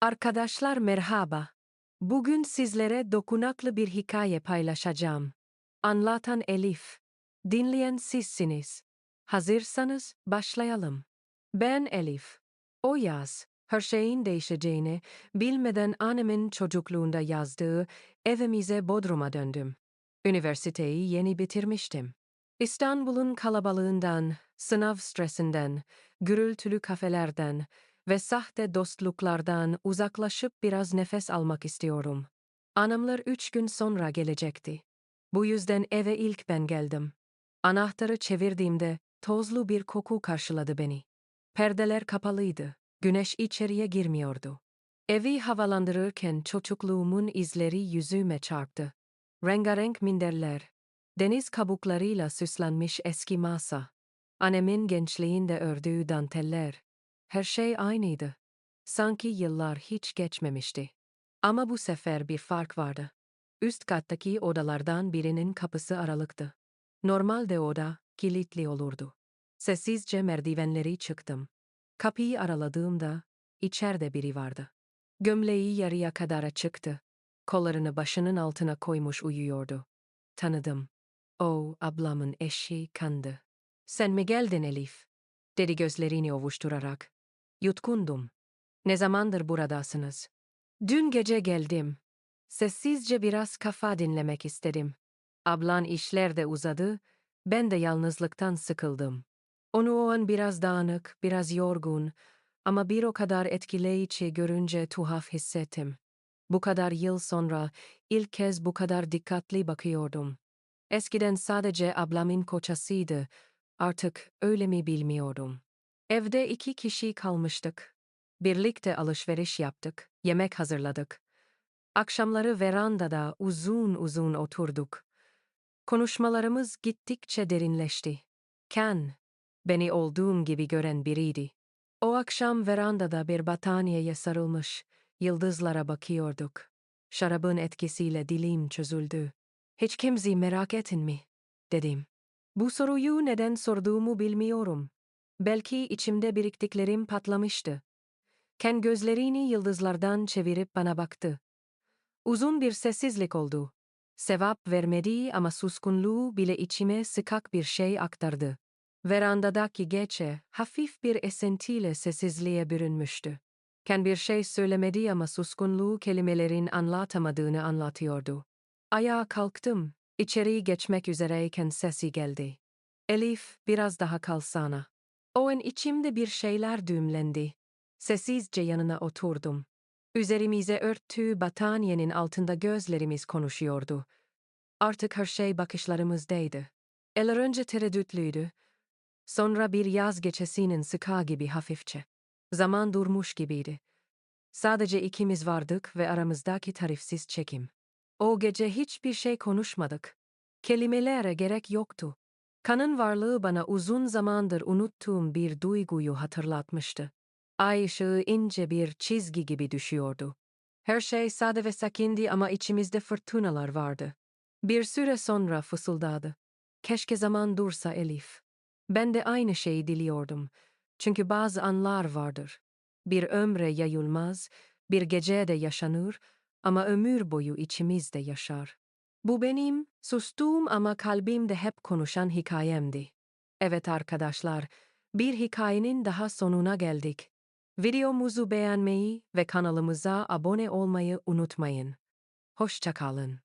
Arkadaşlar merhaba. Bugün sizlere dokunaklı bir hikaye paylaşacağım. Anlatan Elif. Dinleyen sizsiniz. Hazırsanız başlayalım. Ben Elif. O yaz, her şeyin değişeceğini bilmeden annemin çocukluğunda yazdığı evimize Bodrum'a döndüm. Üniversiteyi yeni bitirmiştim. İstanbul'un kalabalığından, sınav stresinden, gürültülü kafelerden ve sahte dostluklardan uzaklaşıp biraz nefes almak istiyorum. Anamlar üç gün sonra gelecekti. Bu yüzden eve ilk ben geldim. Anahtarı çevirdiğimde tozlu bir koku karşıladı beni. Perdeler kapalıydı. Güneş içeriye girmiyordu. Evi havalandırırken çocukluğumun izleri yüzüme çarptı. Rengarenk minderler, deniz kabuklarıyla süslenmiş eski masa, annemin gençliğinde ördüğü danteller, her şey aynıydı. Sanki yıllar hiç geçmemişti. Ama bu sefer bir fark vardı. Üst kattaki odalardan birinin kapısı aralıktı. Normalde oda kilitli olurdu. Sessizce merdivenleri çıktım. Kapıyı araladığımda içeride biri vardı. Gömleği yarıya kadar açıktı. Kollarını başının altına koymuş uyuyordu. Tanıdım. O ablamın eşi kandı. Sen mi geldin Elif? Dedi gözlerini ovuşturarak. Yutkundum. Ne zamandır buradasınız? Dün gece geldim. Sessizce biraz kafa dinlemek istedim. Ablan işler de uzadı, ben de yalnızlıktan sıkıldım. Onu o an biraz dağınık, biraz yorgun ama bir o kadar etkileyici görünce tuhaf hissettim. Bu kadar yıl sonra ilk kez bu kadar dikkatli bakıyordum. Eskiden sadece ablamın koçasıydı, artık öyle mi bilmiyordum. Evde iki kişi kalmıştık. Birlikte alışveriş yaptık, yemek hazırladık. Akşamları verandada uzun uzun oturduk. Konuşmalarımız gittikçe derinleşti. Ken, beni olduğum gibi gören biriydi. O akşam verandada bir battaniyeye sarılmış, yıldızlara bakıyorduk. Şarabın etkisiyle dilim çözüldü. Hiç kimseyi merak ettin mi? dedim. Bu soruyu neden sorduğumu bilmiyorum. Belki içimde biriktiklerim patlamıştı. Ken gözlerini yıldızlardan çevirip bana baktı. Uzun bir sessizlik oldu. Sevap vermedi ama suskunluğu bile içime sıkak bir şey aktardı. Verandadaki geçe hafif bir esentiyle sessizliğe bürünmüştü. Ken bir şey söylemedi ama suskunluğu kelimelerin anlatamadığını anlatıyordu. Ayağa kalktım. İçeri geçmek üzereyken sesi geldi. Elif, biraz daha kalsana. O an içimde bir şeyler düğümlendi. Sessizce yanına oturdum. Üzerimize örttüğü battaniyenin altında gözlerimiz konuşuyordu. Artık her şey bakışlarımızdaydı. Eller önce tereddütlüydü. Sonra bir yaz geçesinin sıka gibi hafifçe. Zaman durmuş gibiydi. Sadece ikimiz vardık ve aramızdaki tarifsiz çekim. O gece hiçbir şey konuşmadık. Kelimelere gerek yoktu. Kanın varlığı bana uzun zamandır unuttuğum bir duyguyu hatırlatmıştı. Ay ışığı ince bir çizgi gibi düşüyordu. Her şey sade ve sakindi ama içimizde fırtınalar vardı. Bir süre sonra fısıldadı. Keşke zaman dursa Elif. Ben de aynı şeyi diliyordum. Çünkü bazı anlar vardır. Bir ömre yayılmaz, bir gecede yaşanır ama ömür boyu içimizde yaşar. Bu benim sustuğum ama kalbimde hep konuşan hikayemdi. Evet arkadaşlar, bir hikayenin daha sonuna geldik. Videomuzu beğenmeyi ve kanalımıza abone olmayı unutmayın. Hoşçakalın.